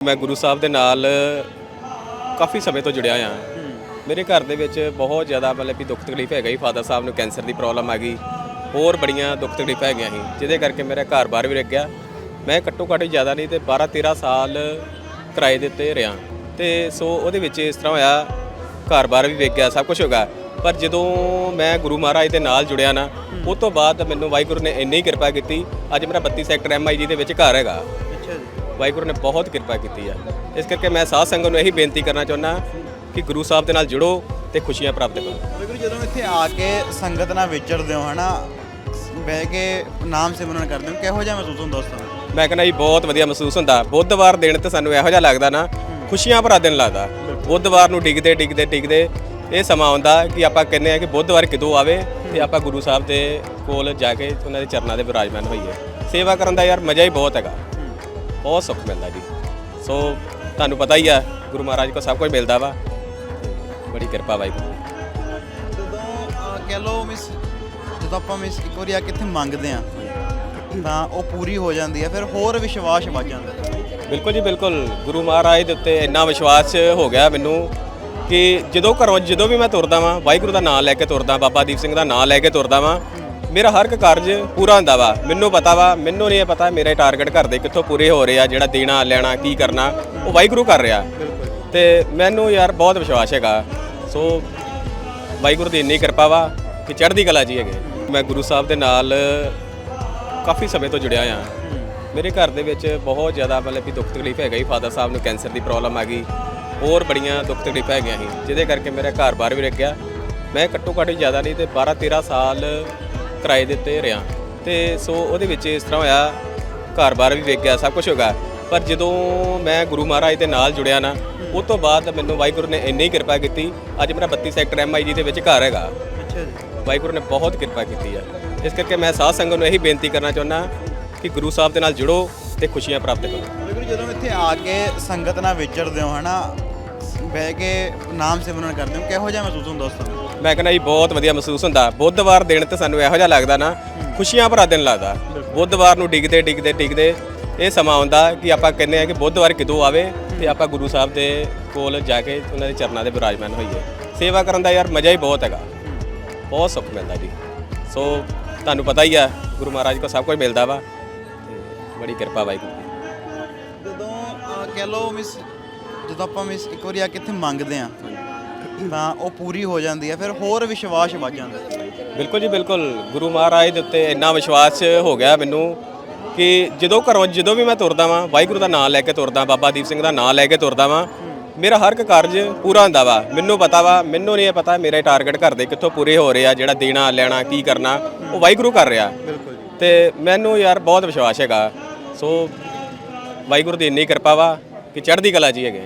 ਮੈਂ ਗੁਰੂ ਸਾਹਿਬ ਦੇ ਨਾਲ ਕਾਫੀ ਸਮੇਂ ਤੋਂ ਜੁੜਿਆ ਹਾਂ। ਮੇਰੇ ਘਰ ਦੇ ਵਿੱਚ ਬਹੁਤ ਜ਼ਿਆਦਾ ਮਤਲਬ ਕਿ ਦੁੱਖ ਤਕਲੀਫ ਹੈਗਾ ਹੀ ਫਾਦਰ ਸਾਹਿਬ ਨੂੰ ਕੈਂਸਰ ਦੀ ਪ੍ਰੋਬਲਮ ਆ ਗਈ। ਹੋਰ ਬੜੀਆਂ ਦੁੱਖ ਤਕਲੀਫਾਂ ਹੈਗੀਆਂ ਸੀ, ਜਿਹਦੇ ਕਰਕੇ ਮੇਰਾ ਘਰ-ਬਾਰ ਵੀ ਰੁਕ ਮੈਂ ਘੱਟੋ ਘੱਟ ਜ਼ਿਆਦਾ ਨਹੀਂ ਤੇ 12-13 ਸਾਲ ਕਿਰਾਏ ਦੇ ਉੱਤੇ ਰਿਹਾ। ਤੇ ਸੋ ਉਹਦੇ ਵਿੱਚ ਇਸ ਤਰ੍ਹਾਂ ਹੋਇਆ ਘਰ-ਬਾਰ ਵੀ ਵੇਚ ਗਿਆ, ਸਭ ਕੁਝ ਹੋ ਗਿਆ। ਪਰ ਜਦੋਂ ਮੈਂ ਗੁਰੂ ਮਹਾਰਾਜ ਦੇ ਨਾਲ ਜੁੜਿਆ ਨਾ, ਉਸ ਤੋਂ ਬਾਅਦ ਮੈਨੂੰ ਵਾਹਿਗੁਰੂ ਨੇ ਇੰਨੀ ਕਿਰਪਾ ਕੀਤੀ। ਅੱਜ ਮੇਰਾ 32 ਸੈਕਟਰ ਐਮਆਈਜੀ ਦੇ ਵਿੱਚ ਘਰ ਹੈਗਾ। ਅੱਛਾ ਜੀ। ਵਾਹਿਗੁਰੂ ਨੇ ਬਹੁਤ ਕਿਰਪਾ ਕੀਤੀ ਆ। ਇਸ ਕਰਕੇ ਮੈਂ ਸਾਧ ਸੰਗਤ ਨੂੰ ਇਹੀ ਬੇਨਤੀ ਕਰਨਾ ਚਾਹੁੰਦਾ ਕਿ ਗੁਰੂ ਸਾਹਿਬ ਦੇ ਨਾਲ ਜੁੜੋ ਤੇ ਖੁਸ਼ੀਆਂ ਪ੍ਰਾਪਤ ਕਰੋ। ਵਾਹਿਗੁਰੂ ਜਦੋਂ ਇੱਥੇ ਆ ਕੇ ਸੰਗਤ ਨਾਲ ਵਿਚਰਦੇ ਹੋ ਹਨਾ ਬਹਿ ਕੇ ਨਾਮ ਸਿਮਰਨ ਕਰਦੇ ਹੋ ਕਿਹੋ ਜਿਹਾ ਮਹਿਸੂਸ ਹੁੰਦਾ ਉਸ ਸਮੇਂ? ਮੈਂ ਕਹਿੰਦਾ ਜੀ ਬਹੁਤ ਵਧੀਆ ਮਹਿਸੂਸ ਹੁੰਦਾ। ਬੁੱਧਵਾਰ ਦਿਨ ਤੇ ਸਾਨੂੰ ਇਹੋ ਜਿਹਾ ਲੱਗਦਾ ਨਾ ਖੁਸ਼ੀਆਂ ਭਰਾ ਦਿਨ ਲੱਗਦਾ। ਬੁੱਧਵਾਰ ਨੂੰ ਡਿੱਗਦੇ ਡਿੱਗਦੇ ਡਿੱਗਦੇ ਇਹ ਸਮਾਂ ਆਉਂਦਾ ਕਿ ਆਪਾਂ ਕਹਿੰਦੇ ਆ ਕਿ ਬੁੱਧਵਾਰ ਕਦੋਂ ਆਵੇ ਤੇ ਆਪਾਂ ਗੁਰੂ ਸਾਹਿਬ ਦੇ ਕੋਲ ਜਾ ਕੇ ਉਹਨਾਂ ਦੇ ਚਰਨਾਂ ਦੇ ਵਿਰਾਜਮਾਨ ਹੋਈਏ। ਸੇਵਾ ਕਰਨ ਦਾ ਯਾਰ ਮਜ਼ਾ ਹੀ ਬਹੁਤ ਹੈਗਾ। ਬਹੁਤ ਸੁੱਖ ਮਿਲਦਾ ਜੀ ਸੋ ਤੁਹਾਨੂੰ ਪਤਾ ਹੀ ਆ ਗੁਰੂ ਮਹਾਰਾਜ ਕੋ ਸਭ ਕੁਝ ਮਿਲਦਾ ਵਾ ਬੜੀ ਕਿਰਪਾ ਵਾਹਿਗੁਰੂ ਦੀ। ਜਦੋਂ ਅਹ, ਕਹਿ ਲਓ ਮਿਸ ਜਦੋਂ ਆਪਾਂ ਮਿਸ ਇੱਕ ਵਾਰੀ ਆ ਕੇ ਇੱਥੇ ਮੰਗਦੇ ਆ ਤਾਂ ਉਹ ਪੂਰੀ ਹੋ ਜਾਂਦੀ ਹੈ ਫਿਰ ਹੋਰ ਵਿਸ਼ਵਾਸ ਵੱਧ ਜਾਂਦਾ ਹੈ। ਬਿਲਕੁਲ ਜੀ ਬਿਲਕੁਲ ਗੁਰੂ ਮਹਾਰਾਜ ਦੇ ਉੱਤੇ ਇੰਨਾ ਵਿਸ਼ਵਾਸ ਹੋ ਗਿਆ ਮੈਨੂੰ ਕਿ ਜਦੋਂ ਘਰੋਂ ਜਦੋਂ ਵੀ ਮੈਂ ਤੁਰਦਾ ਵਾਂ ਵਾਹਿਗੁਰੂ ਦਾ ਨਾਮ ਲੈ ਕੇ ਤੁਰਦਾ ਬਾਬਾ ਦੀਪ ਸਿੰਘ ਦਾ ਨਾਮ ਲੈ ਕੇ ਤੁਰਦਾ ਵਾਂ ਮੇਰਾ ਹਰ ਇੱਕ ਕਾਰਜ ਪੂਰਾ ਹੁੰਦਾ ਵਾ। ਮੈਨੂੰ ਪਤਾ ਵਾ, ਮੈਨੂੰ ਨਹੀਂ ਇਹ ਪਤਾ ਮੇਰੇ ਟਾਰਗੇਟ ਘਰ ਦੇ ਕਿੱਥੋਂ ਪੂਰੇ ਹੋ ਰਹੇ ਆ, ਜਿਹੜਾ ਦੇਣਾ, ਲੈਣਾ, ਕੀ ਕਰਨਾ। ਉਹ ਵਾਹਿਗੁਰੂ ਕਰ ਰਿਹਾ। ਤੇ ਮੈਨੂੰ ਯਾਰ ਬਹੁਤ ਵਿਸ਼ਵਾਸ ਹੈਗਾ। ਸੋ ਵਾਹਿਗੁਰੂ ਦੀ ਇੰਨੀ ਕਿਰਪਾ ਵਾ ਕਿ ਚੜ੍ਹਦੀ ਕਲਾ ਜੀ ਹੈਗੇ। ਮੈਂ ਗੁਰੂ ਸਾਹਿਬ ਦੇ ਨਾਲ ਕਾਫੀ ਸਮੇਂ ਤੋਂ ਜੁੜਿਆ ਹਾਂ ਮੇਰੇ ਘਰ ਦੇ ਵਿੱਚ ਬਹੁਤ ਜ਼ਿਆਦਾ ਮਤਲਬ ਕਿ ਦੁੱਖ ਤਕਲੀਫ ਹੈਗਾ ਹੀ ਫਾਦਰ ਸਾਹਿਬ ਨੂੰ ਕੈਂਸਰ ਦੀ ਪ੍ਰੋਬਲਮ ਆ ਗਈ। ਹੋਰ ਬੜੀਆਂ ਦੁੱਖ ਤਕਲੀਫਾਂ ਹੈਗੀਆਂ ਸੀ। ਜਿਹਦੇ ਕਰਕੇ ਮੇਰਾ ਘਰ-ਬਾਰ ਵੀ ਰੱਖਿਆ ਮੈਂ ਘੱਟੋ ਘੱਟ ਜ਼ਿਆਦਾ ਨਹੀਂ ਤੇ 12-13 ਸਾਲ ਕਿਰਾਏ ਦੇ ਉੱਤੇ ਰਿਹਾ। ਤੇ ਸੋ ਉਹਦੇ ਵਿੱਚ ਇਸ ਤਰ੍ਹਾਂ ਹੋਇਆ ਘਰ-ਬਾਰ ਵੀ ਵੇਚ ਗਿਆ ਸਭ ਕੁਝ ਹੋ ਗਿਆ। ਪਰ ਜਦੋਂ ਮੈਂ ਗੁਰੂ ਮਹਾਰਾਜ ਦੇ ਨਾਲ ਜੁੜਿਆ ਨਾ ਉਸ ਤੋਂ ਬਾਅਦ ਮੈਨੂੰ ਵਾਹਿਗੁਰੂ ਨੇ ਇੰਨੀ ਕਿਰਪਾ ਕੀਤੀ। ਅੱਜ ਮੇਰਾ 32 ਸੈਕਟਰ ਐਮਆਈਜੀ ਦੇ ਵਿੱਚ ਘਰ ਹੈਗਾ। ਅੱਛਾ ਜੀ। ਵਾਹਿਗੁਰੂ ਨੇ ਬਹੁਤ ਕਿਰਪਾ ਕੀਤੀ ਆ। ਇਸ ਕਰਕੇ ਮੈਂ ਸਾਧ ਸੰਗਤ ਨੂੰ ਇਹੀ ਬੇਨਤੀ ਕਰਨਾ ਚਾਹੁੰਦਾ ਕਿ ਗੁਰੂ ਸਾਹਿਬ ਦੇ ਨਾਲ ਜੁੜੋ ਤੇ ਖੁਸ਼ੀਆਂ ਪ੍ਰਾਪਤ ਕਰੋ। ਵਾਹਿਗੁਰੂ ਜਦੋਂ ਇੱਥੇ ਆ ਕੇ ਸੰਗਤ ਨਾਲ ਵਿਚਰਦੇ ਹੋ ਹਨਾ ਬਹਿ ਕੇ ਨਾਮ ਸਿਮਰਨ ਕਰਦੇ ਹੋ ਕਿਹੋ ਜਿਹਾ ਮਹਿਸੂਸ ਹੁੰਦਾ ਉਸ ਸਮੇਂ? ਮੈਂ ਕਹਿੰਦਾ ਜੀ ਬਹੁਤ ਵਧੀਆ ਮਹਿਸੂਸ ਹੁੰਦਾ। ਬੁੱਧਵਾਰ ਦਿਨ ਤੇ ਸਾਨੂੰ ਇਹੋ ਜਿਹਾ ਲੱਗਦਾ ਨਾ ਖੁਸ਼ੀਆਂ ਭਰਾ ਦਿਨ ਲੱਗਦਾ। ਬੁੱਧਵਾਰ ਨੂੰ ਡਿੱਗਦੇ ਡਿੱਗਦੇ ਡਿੱਗਦੇ ਇਹ ਸਮਾਂ ਆਉਂਦਾ ਕਿ ਆਪਾਂ ਕਹਿੰਦੇ ਆ ਕਿ ਬੁੱਧਵਾਰ ਕਦੋਂ ਆਵੇ ਤੇ ਆਪਾਂ ਗੁਰੂ ਸਾਹਿਬ ਦੇ ਕੋਲ ਜਾ ਕੇ ਉਹਨਾਂ ਦੇ ਚਰਨਾਂ ਦੇ ਵਿਰਾਜਮਾਨ ਹੋਈਏ। ਸੇਵਾ ਕਰਨ ਦਾ ਯਾਰ ਮਜ਼ਾ ਹੀ ਬਹੁਤ ਹੈਗਾ। ਬਹੁਤ ਸੁੱਖ ਮਿਲਦਾ ਜੀ। ਸੋ ਤੁਹਾਨੂੰ ਪਤਾ ਹੀ ਆ ਗੁਰੂ ਮਹਾਰਾਜ ਕੋ ਸਭ ਕੁਝ ਮਿਲਦਾ ਵਾ ਤੇ ਬੜੀ ਕਿਰਪਾ ਵਾਹਿਗੁਰੂ ਦੀ। ਜਦੋਂ ਅਹ, ਕਹਿ ਲਓ ਮਿਸ ਜਦੋਂ ਆਪਾਂ ਮਿਸ ਇੱਕ ਵਾਰੀ ਆ ਕੇ ਇੱਥੇ ਮੰਗਦੇ ਆ ਤਾਂ ਉਹ ਪੂਰੀ ਹੋ ਜਾਂਦੀ ਹੈ ਫਿਰ ਹੋਰ ਵਿਸ਼ਵਾਸ ਵੱਧ ਜਾਂਦਾ। ਬਿਲਕੁਲ ਜੀ ਬਿਲਕੁਲ। ਗੁਰੂ ਮਹਾਰਾਜ ਦੇ ਉੱਤੇ ਇੰਨਾ ਵਿਸ਼ਵਾਸ ਹੋ ਗਿਆ ਮੈਨੂੰ ਕਿ ਜਦੋਂ ਘਰੋਂ ਜਦੋਂ ਵੀ ਮੈਂ ਤੁਰਦਾ ਵਾਂ ਵਾਹਿਗੁਰੂ ਦਾ ਨਾਮ ਲੈ ਕੇ ਤੁਰਦਾ ਬਾਬਾ ਦੀਪ ਸਿੰਘ ਦਾ ਨਾਮ ਲੈ ਕੇ ਤੁਰਦਾ ਵਾਂ ਮੇਰਾ ਹਰ ਇੱਕ ਕਾਰਜ ਪੂਰਾ ਹੁੰਦਾ ਵਾ। ਮੈਨੂੰ ਪਤਾ ਵਾ ਮੈਨੂੰ ਨਹੀਂ ਪਤਾ ਮੇਰੇ ਟਾਰਗੇਟ ਘਰ ਦੇ ਕਿੱਥੋਂ ਪੂਰੇ ਹੋ ਰਹੇ ਆ ਜਿਹੜਾ ਦੇਣਾ ਲੈਣਾ ਕੀ ਕਰਨਾ ਉਹ ਵਾਹਿਗੁਰੂ ਕਰ ਰਿਹਾ। ਬਿਲਕੁਲ ਜੀ। ਤੇ ਮੈਨੂੰ ਯਾਰ ਬਹੁਤ ਵਿਸ਼ਵਾਸ ਹੈਗਾ। ਸੋ ਵਾਹਿਗੁਰੂ ਦੀ ਇੰਨੀ ਕਿਰਪਾ ਵਾ ਕਿ ਚੜ੍ਹਦੀ ਕਲਾ ਜੀ ਹੈਗੇ